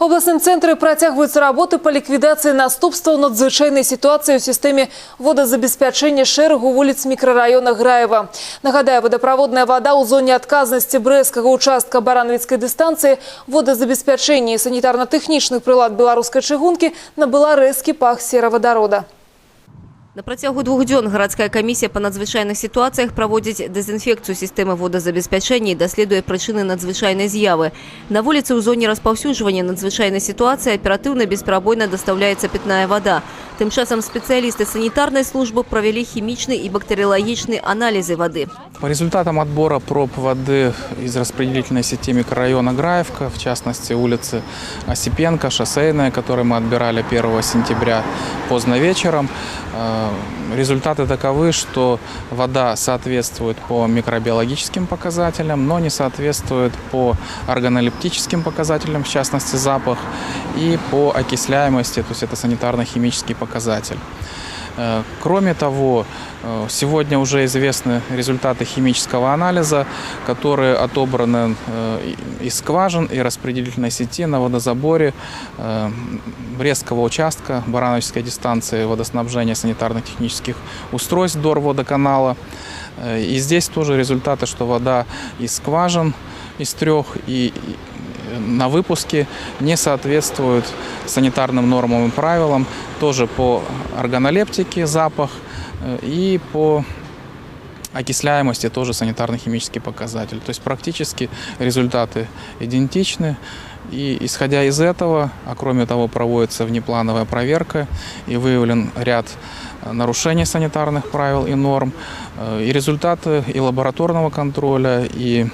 Обласним центрі працягваюцца работы па ліквідацыі наступстваў надзвычайнай сітуацыі ў сістэме водазабеспячэння шэрагу вуліц мікрараёна Граева. Нагадаю, водаправодная вода ў зоне адказнасці брэскага участка баранавіцкай дыстанцыі водазабеспячэння і санітарна-тэхнічных прылад беларускай чыгункі набыла рэзкі пах серавадарода. На працягу двух дзён гарадская камісія па надзвычайных сітуацыях праводзіць дэзінфекцыю сістэмы водазабеспячэння і даследуе прычыны надзвычайнай з'явы. На вуліцы ў зоне распаўсюджвання надзвычайнай сітуацыі аператыўна бесперабойна дастаўляецца пітная вада. Тым часам спецыялісты санітарнай службы правялі хімічны і бактэрыялагічны аналізы вады. По результатам отбора проб воды из распределительной сети микрорайона Граевка, в частности улицы Осипенко, шоссейная, которые мы отбирали 1 сентября поздно вечером, э, результаты таковы, что вода соответствует по микробиологическим показателям, но не соответствует по органолептическим показателям, в частности запах, и по окисляемости, то есть это санитарно-химический показатель. Э, Кроме того, э, сегодня уже известны результаты химического анализа, которые отобраны э, из скважин и распределительной сети на водозаборе Брестского участка Барановичской дистанции водоснабжения санитарно-технических устройств ДОР водоканала. И здесь тоже результаты, что вода из скважин из трех и на выпуске не соответствуют санитарным нормам и правилам, тоже по органолептике запах э, и по окисляемости тоже санитарно-химический показатель. То есть практически результаты идентичны. И исходя из этого, а кроме того проводится внеплановая проверка и выявлен ряд э, нарушений санитарных правил и норм. Э, И результаты и лабораторного контроля, и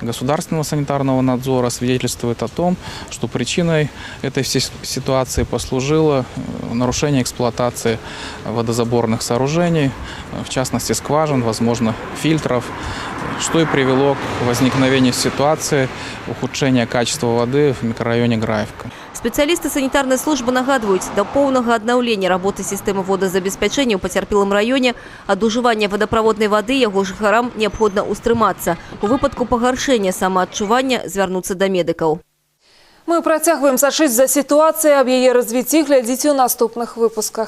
государственного санитарного надзора свидетельствует о том, что причиной этой всей ситуации послужило э, нарушение эксплуатации водозаборных сооружений, в частности скважин, возможно, фильтров, что и привело к возникновению ситуации ухудшения качества воды в микрорайоне Граевка. Спецыялісты санітарнай службы нагадваюць, да поўнага аднаўлення работы сістэмы водазабеспячэння ў пацярпелым раёне ад ужывання водаправоднай вады яго жыхарам неабходна ўстрымацца. У выпадку пагаршэння самаадчування звярнуцца да медыкаў. Мы працягваем сачыць за сітуацыяй, аб яе развіцці глядзіце ў наступных выпусках.